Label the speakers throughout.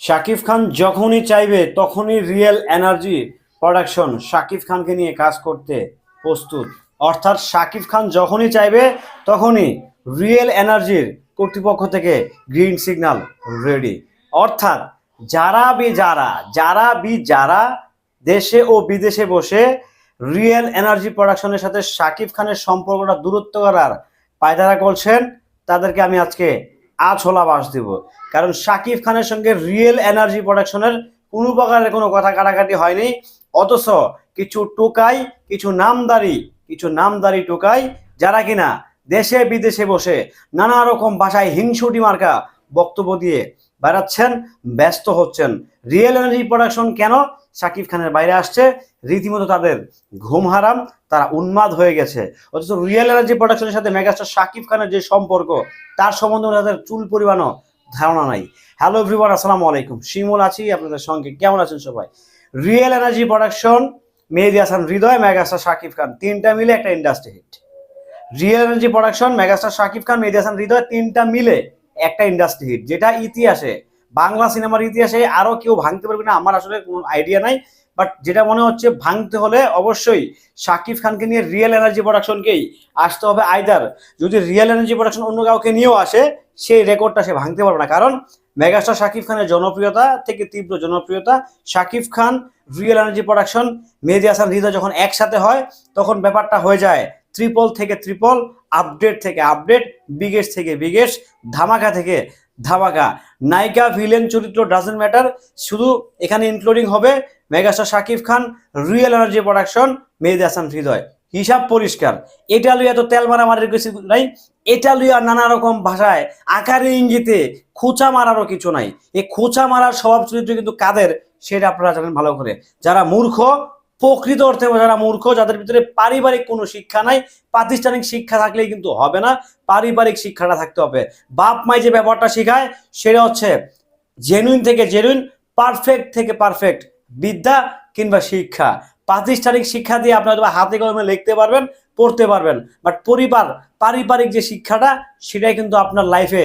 Speaker 1: শাকিব খান যখনই চাইবে তখনই রিয়েল এনার্জি প্রোডাকশন শাকিব খানকে নিয়ে কাজ করতে প্রস্তুত। অর্থাৎ শাকিব খান যখনই চাইবে তখনই রিয়েল এনার্জির কর্তৃপক্ষ থেকে গ্রিন সিগন্যাল রেডি। অর্থাৎ যারা বি যারা যারা বি যারা, দেশে ও বিদেশে বসে রিয়েল এনার্জি প্রোডাকশনের সাথে শাকিব খানের সম্পর্কটা দূরত্ব করার পায়দারা করছেন, তাদেরকে আমি আজকে আছলা বাস দিব কারণ শাকিব খানের সঙ্গে রিয়েল এনার্জি প্রোডাকশনের কোনো প্রকারের কোনো কথা কাটাকাটি হয়নি। অথচ কিছু টোকাই, কিছু নামদারি কিছু নামদারি টোকাই, যারা কিনা দেশে বিদেশে বসে নানা রকম ভাষায় হিংসুটি মার্কা বক্তব্য দিয়ে বেড়াচ্ছেন, ব্যস্ত হচ্ছেন। রিয়েল এনার্জি প্রোডাকশন কেন? শাকিব খানের বাইরে আসছে, রীতিমতো তাদের ঘুম হারাম, তারা উন্মাদ হয়ে গেছে। অথচ রিয়েল এনার্জি প্রোডাকশনের সাথে মেগাস্টার শাকিব খানের যে সম্পর্ক, তার সম্বন্ধে তাদের চুল পরিমাণও ধারণা নাই। হ্যালো এভরিওয়ান আসসালামু আলাইকুম। শিমুল আছি, আপনাদের সঙ্গে। কেমন আছেন সবাই? Real energy production Mehedi Hasan Hridoy, megastar Shakib Khan. তিনটা মিলে একটা industry hit real energy production megastar Shakib Khan, Mehedi Hasan Hridoy, তিনটা মিলে একটা ইন্ডাস্ট্রি হিট যেটা ইতিহাসে বাংলা সিনেমার ইতিহাসে আরও কেউ ভাঙতে পারবে না, আমার আসলে কোনো আইডিয়া নাই। বাট যেটা মনে হচ্ছে ভাঙতে হলে অবশ্যই শাকিব খানকে নিয়ে রিয়েল এনার্জি প্রোডাকশনকেই আসতে হবে আইদার যদি রিয়েল এনার্জি প্রোডাকশন অন্য কাউকে নিয়েও আসে, সেই রেকর্ডটা সে ভাঙতে পারবে না। কারণ মেগাস্টার শাকিব খানের জনপ্রিয়তা থেকে তীব্র জনপ্রিয়তা। Shakib Khan real energy production Mehedi Hasan Hridoy যখন একসাথে হয়, তখন ব্যাপারটা হয়ে যায় ত্রিপল থেকে ত্রিপল আপডেট থেকে আপডেট বিগেস্ট থেকে বিগেস্ট ধামাকা থেকে ধামাকা নায়িকা, ভিলেন চরিত্র ডাজেন্ট ম্যাটার শুধু এখানে ইনক্লুডিং হবে megastar Shakib Khan real energy production Mehedi Hasan, Hridoy. হিসাব পরিষ্কার। এটা লইয়া তো তেল মারামারির কিছু নাই। এটা লইয়া নানা রকম ভাষায়, আকারে ইঙ্গিতে খোঁচা মারারও কিছু নাই। এই খোঁচা মারার স্বভাব চরিত্র কিন্তু কাদের, সেটা আপনারা জানেন ভালো করে। যারা মূর্খ প্রকৃত অর্থে যারা মূর্খ, যাদের ভিতরে পারিবারিক কোনো শিক্ষা নাই, প্রাতিষ্ঠানিক শিক্ষা থাকলেই কিন্তু হবে না, পারিবারিক শিক্ষাটা থাকতে হবে। বাপ মাই যে ব্যাপারটা শেখায়, সেটা হচ্ছে জেনুইন থেকে জেনুইন পারফেক্ট থেকে পারফেক্ট বিদ্যা কিংবা শিক্ষা। প্রাতিষ্ঠানিক শিক্ষা দিয়ে আপনি হয়তো হাতে কলমে লিখতে পারবেন, পড়তে পারবেন বাট পরিবার, পারিবারিক যে শিক্ষাটা, সেটাই কিন্তু আপনার লাইফে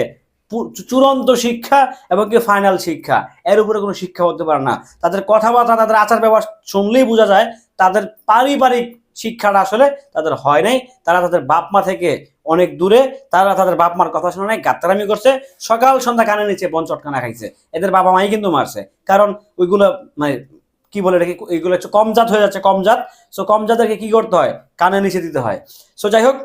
Speaker 1: চূড়ান্ত শিক্ষা এবং কি ফাইনাল শিক্ষা। এর উপরে কোনো শিক্ষা হতে পারে না। তাদের কথাবার্তা, তাদের আচার ব্যবহার শুনলেই বোঝা যায়, তাদের পারিবারিক শিক্ষাটা আসলে তাদের হয় নাই। তারা তাদের বাপ মা থেকে অনেক দূরে, তারা তাদের বাপ মার কথা শোনা নাই গাত্তারামি করছে, সকাল সন্ধ্যা কানে নিচে বন চটকানা খাইছে। এদের বাবা মাই কিন্তু মারছে। কারণ ওইগুলো মানে কি বলে এটাকে এইগুলো হচ্ছে কমজাত হয়ে যাচ্ছে, কমজাত। সো কমজাতদেরকে কি করতে হয়? কানে নিচে দিতে হয়। সো যাই হোক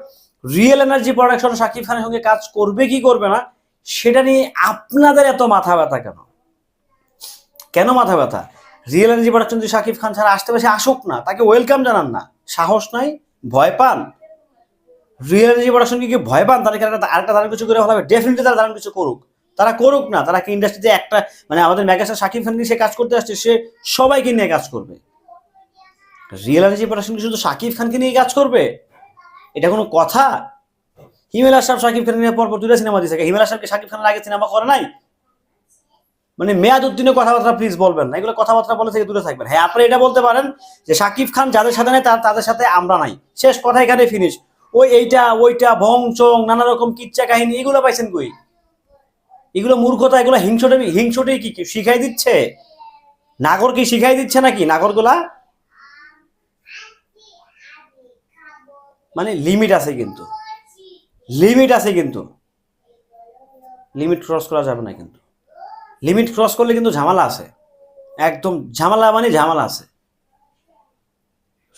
Speaker 1: রিয়েল এনার্জি প্রোডাকশন সাকিব খানের সঙ্গে কাজ করবে কি করবে না সেটা নিয়ে আপনাদের এত মাথা ব্যথা কেন? কেন মাথা ব্যথা? রিয়েল এনার্জি প্রোডাকশন যদি শাকিব খান ছাড়া আসতে পারে আসুক না, তাকে ওয়েলকাম জানান না। সাহস নাই, ভয় পান। রিয়েল এনার্জি প্রোডাকশন কি ভয় পান? তাদেরকে একটা আরেকটা দারুণ কিছু করে হবে। ডেফিনেটলি তারা দারুণ কিছু করুক। তারা করুক না, তারা কি ইন্ডাস্ট্রিতে একটা মানে আমাদের মেগাস্টার শাকিব খান সে কাজ করতে আসছে, সে সবাইকে নিয়ে কাজ করবে। রিয়েল এনার্জি প্রোডাকশন কি, শুধু শাকিব খানকে নিয়ে কাজ করবে? এটা কোনো কথা? হিমেল আশরাফ শাকিব খানের নিয়ে পরপর দুটো সিনেমা দিয়েছে হিমেল আশরাফকে শাকিব খানের আগে সিনেমা করে নাই? মানে মেয়াদ উদ্দিনের কথাবার্তা প্লিজ বলবেন না। এগুলো কথাবার্তা বলে থেকে দূরে থাকবেন। হ্যাঁ আপনি এটা বলতে পারেন যে শাকিব খান যাদের সাথে নেই, তার তাদের সাথে আমরা নাই। শেষ কথা এখানে ফিনিশ ওই এইটা, ওইটা, ভং চং, নানা রকম কিচ্ছা কাহিনী, এগুলো পাইছেন কই? এগুলো মূর্খতা, এগুলো হিংসটে হিংসটে কি কি শিখাই দিচ্ছে? নাগর কি শিখাই দিচ্ছে নাকি? নাগরগুলা মানে লিমিট আছে কিন্তু। লিমিট আছে কিন্তু। লিমিট ক্রস করা যাবে না কিন্তু। লিমিট ক্রস করলে কিন্তু ঝামেলা আছে। একদম ঝামেলা মানে ঝামেলা আছে।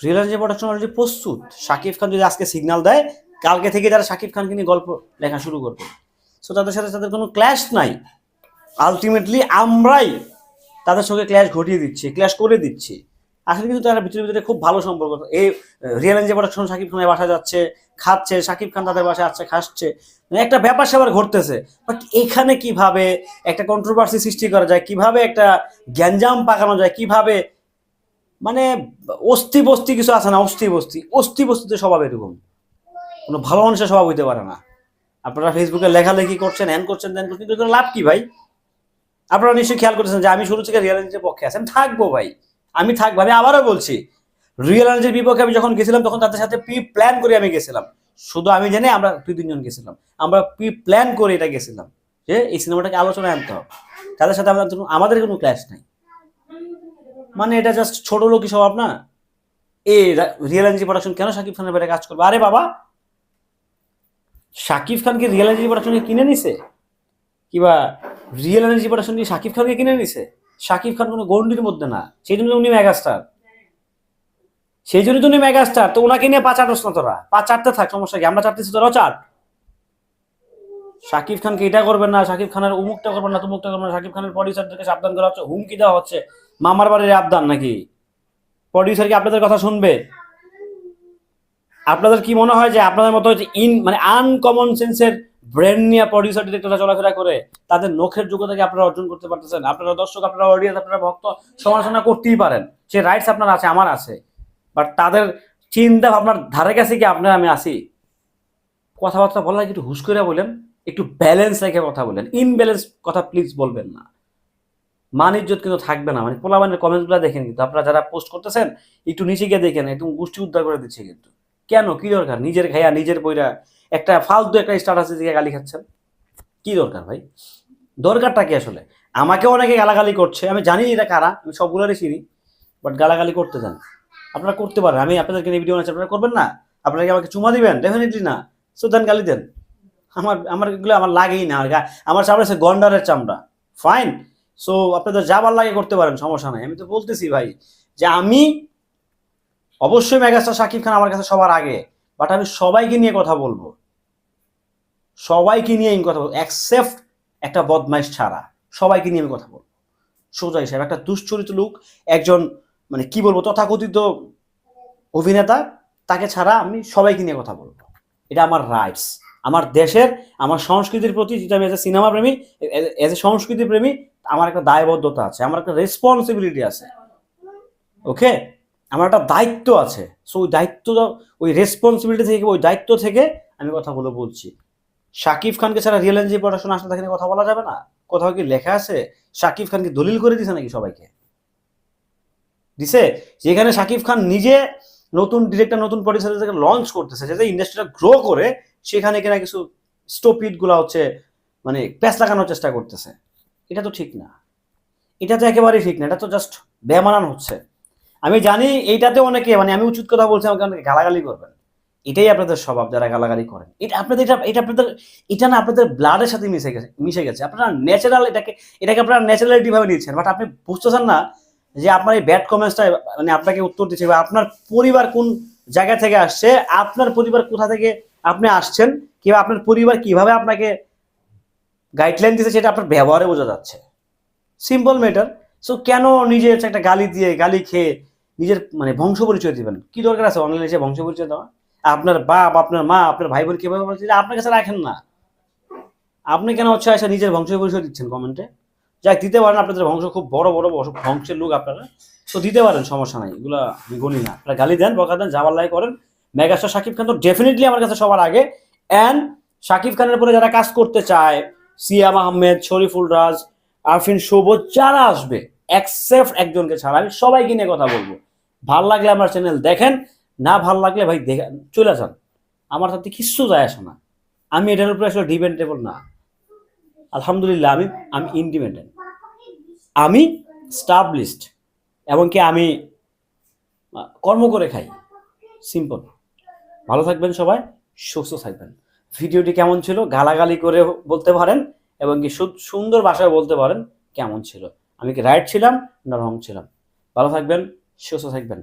Speaker 1: রিয়েলাইজ প্রোডাকশন অলরেডি প্রস্তুত। শাকিব খান যদি আজকে সিগনাল দেয়, কালকে থেকে তারা শাকিব খানকে নিয়ে গল্প লেখা শুরু করবে। সো তাদের সাথে তাদের কোনো ক্ল্যাশ নাই। আলটিমেটলি আমরাই তাদের সঙ্গে ক্ল্যাশ ঘটিয়ে দিচ্ছি ক্ল্যাশ করে দিচ্ছি। আসলে কিন্তু তারা ভিতরে ভিতরে খুব ভালো সম্পর্ক। এই রিয়েল এনজি প্রোডাকশন শাকিব খানের বাসা যাচ্ছে। খাচ্ছে শাকিব খান তাদের বাসায় আসছে, খাচ্ছে। মানে একটা ব্যাপার স্যাপার ঘটতেছে। বাট এখানে কীভাবে একটা কন্ট্রোভার্সি সৃষ্টি করা যায়, কীভাবে একটা গ্যাঞ্জাম পাকানো যায়, কীভাবে মানে অস্থি বস্তি কিছু আছে না, অস্থি বস্তি। অস্থি বস্তিতে স্বভাব এরকম। কোনো ভালো মানুষের স্বভাব হইতে পারে না। আপনারা ফেসবুকে লেখালেখি করছেন, হ্যান করছেন ধ্যান করছেন কিন্তু লাভ কি ভাই? আপনারা নিশ্চয়ই খেয়াল করতেছেন যে আমি শুরু থেকে রিয়েল এনার্জির পক্ষে আছেন থাকব ভাই। আমি থাকব, আমি আবারও বলছি। রিয়েল এনার্জির বিপক্ষে আমি যখন গেছিলাম, তখন তাদের সাথে প্রি প্ল্যান করে আমি গেছিলাম। শুধু আমি জানি আমরা দুই তিনজন গেছিলাম। আমরা প্রি প্ল্যান করে এটা গেছিলাম যে এই সিনেমাটাকে আলোচনায় আনতে হবে। তাদের সাথে আমাদের আমাদের কোনো ক্লাস নাই। মানে এটা জাস্ট ছোট লোকই স্বভাব না। এ রিয়েল এনার্জি প্রোডাকশন কেন শাকিব খানের বাইরে কাজ করবে? আরে বাবা! শাকিব খানকে রিয়েল এনার্জি প্রোডাকশনকে কিনে নিছে? কিবা রিয়েল এনার্জি প্রোডাকশন কি শাকিব খানকে কিনে নিছে? শাকিব খান কোনো গন্ডির মধ্যে না। সেই জন্য উনি মেগাস্টার সেই জন্য তো উনি মেগাস্টার, তো ওনাকে নিয়ে পা চাটস না তোরা? পা চাটতে থাক, সমস্যা কি? আমরা চাটতেছি তোরাও চাট শাকিব খানকে এটা করবেন না, শাকিব খানের উমুকটা করবেন না, তুমুকটা করবেন না, শাকিব খানের প্রডিউসারদেরকে সাবধান করা হচ্ছে, হুমকি দেওয়া হচ্ছে। মামার বাড়ির আবদান নাকি? প্রডিউসার কি আপনাদের কথা শুনবে? আপনাদের কি মনে হয় যে আপনাদের মতো যে ইন মানে আনকমন সেন্সের ব্রেন নিয়ে প্রডিউসার ডিরেক্টররা চলাফেরা করে, তাদের নখের যোগ্যতাকে আপনারা অর্জন করতে পারতেছেন? আপনারা দর্শক, আপনারা অডিয়েন্স আপনারা ভক্ত, সমালোচনা করতেই পারেন। সে রাইটস আপনার আছে, আমার আছে। বাট তাদের চিন্তা ভাবনার ধারে কাছে কি আপনার আমি আসি? কথাবার্তা বলার একটু হুশ করে বলেন, একটু ব্যালেন্স রেখে কথা বলেন। ইনব্যালেন্স কথা প্লিজ বলবেন না। মান ইজ্জত কিন্তু থাকবে না। মানে পোলাবানের কমেন্টসগুলো দেখেন কিন্তু। আপনারা যারা পোস্ট করতেছেন, একটু নিচে গিয়ে দেখেন একদম গোষ্ঠী উদ্ধার করে দিচ্ছে কিন্তু। কেন? কি দরকার? নিজের খাইয়া নিজের বইরা। একটা ফালতু একটা স্ট্যাটাসে দিকে গালি খাচ্ছেন। কি দরকার ভাই? দরকারটা কি আসলে? আমাকে অনেকে গালাগালি করছে। আমি জানি এটা কারা, আমি সবগুলোরই চিনি বাট গালাগালি করতে যান আপনারা করতে পারেন। আমি আপনাদেরকে ভিডিও বানাচ্ছি, আপনারা করবেন না? আপনারা কি আমাকে চুমা দিবেন? ডেফিনেটলি না। সো দেন গালি দেন। আমার আমার এগুলো আমার লাগেই না। আমার চামড়া হচ্ছে গন্ডারের চামড়া। ফাইন সো আপনাদের যাবার লাগে করতে পারেন, সমস্যা নাই। আমি তো বলতেছি ভাই যে আমি অবশ্যই মেগাস্টার শাকিব খান আমার কাছে সবার আগে। বাট আমি সবাইকে নিয়ে কথা বলব। সবাইকে নিয়ে আমি কথা বলব। অ্যাকসেপ্ট একটা বদমাইশ ছাড়া। সবাইকে নিয়ে আমি কথা বলব। সোজা হিসাবে একটা দুশ্চরিত লোক, একজন মানে কি বলব, তথাকথিত অভিনেতা, তাকে ছাড়া আমি সবাইকে নিয়ে কথা বলব। এটা আমার রাইটস আমার দেশের, আমার সংস্কৃতির প্রতি যেটা আমি এজ এ সিনেমা প্রেমী এজ এ সংস্কৃতি প্রেমী, আমার একটা দায়বদ্ধতা আছে, আমার একটা রেসপন্সিবিলিটি আছে। ওকে আমার একটা দায়িত্ব আছে। সো ওই দায়িত্ব, ওই রেসপন্সিবিলিটি থেকে, ওই দায়িত্ব থেকে আমি কথাগুলো বলছি। শাকিব খানকে ছাড়া রিয়েল এনজি প্রোডাকশন আসলে তাকে কথা বলা যাবে না? কোথাও কি লেখা আছে? শাকিব খানকে দলিল করে দিছে নাকি সবাইকে? দিছে, যেখানে শাকিব খান নিজে নতুন ডিরেক্টর নতুন প্রডিউসারদেরকে লঞ্চ করতেছে, যাতে ইন্ডাস্ট্রিটা গ্রো করে, সেখানে কিনা কিছু স্টপিডগুলা হচ্ছে মানে প্যাচ লাগানোর চেষ্টা করতেছে। এটা তো ঠিক না। এটা তো একেবারেই ঠিক না, এটা তো জাস্ট বেমানান হচ্ছে। আমি জানি এইটাতে অনেকে মানে আমি উচিত কথা বলছি, আমাকে অনেকে গালাগালি করবেন। এটাই আপনাদের স্বভাব যারা গালাগালি করেন। এটা আপনাদের, এটা এটা আপনাদের, এটা না আপনাদের ব্লাডের সাথে মিশে গেছে মিশে গেছে। আপনারা ন্যাচারাল এটাকে এটাকে আপনারা ন্যাচারালিটি ভাবে নিচ্ছেন। বাট আপনি বুঝতেছেন না যে আপনার এই ব্যাড কমেন্টসটা মানে আপনাকে উত্তর দিচ্ছে আপনার পরিবার কোন জায়গা থেকে আসছে, আপনার পরিবার কোথা থেকে আপনি আসছেন, কিংবা আপনার পরিবার কীভাবে আপনাকে গাইডলাইন দিচ্ছে সেটা আপনার ব্যবহারে বোঝা যাচ্ছে। সিম্পল ম্যাটার সো কেন নিজে একটা গালি দিয়ে, গালি খেয়ে নিজের মানে বংশ পরিচয় দিবেন? কি দরকার আছে অনলাইনে এসে বংশ পরিচয় দেওয়া? আপনার বাপ, আপনার মা, আপনার ভাই বোন কীভাবে আপনার কাছে রাখেন না। আপনি কেন হচ্ছে এসে নিজের বংশ পরিচয় দিচ্ছেন কমেন্টে যাই দিতে পারেন আপনাদের বংশ, খুব বড় বড় বংশ- বংশের লোক আপনারা। তো দিতে পারেন, সমস্যা নাই, এগুলো আমি গণি না। আপনারা গালি দেন, বকা দেন যাবার লাই করেন। মেগাস্টার শাকিব খান তো ডেফিনেটলি আমার কাছে সবার আগে। অ্যান্ড শাকিব খানের উপরে যারা কাজ করতে চায়, সিয়াম আহমেদ, শরীফুল রাজ, আরফিন শোভ যারা আসবে অ্যাকসেপ্ট একজনকে ছাড়া, আমি সবাইকে নিয়ে কথা বলব। ভালো লাগলে আমার চ্যানেল দেখেন, না ভালো লাগলে ভাই দেখে, চলে যান। আমার তাতে কিচ্ছু যায় আসে না। আমি এটার উপরে আসলে ডিপেন্ডেবল না। আলহামদুলিল্লাহ, আমি আমি ইন্ডিপেন্ডেন্ট আমি স্টাবলিশড এমনকি আমি কর্ম করে খাই। সিম্পল ভালো থাকবেন সবাই, সুস্থ থাকবেন। ভিডিওটি কেমন ছিল? গালাগালি করে বলতে পারেন, এবং কি সুন্দর ভাষায় বলতে পারেন, কেমন ছিল? আমি কি রাইট ছিলাম না রং ছিলাম? ভালো থাকবেন, সুস্থ থাকবেন।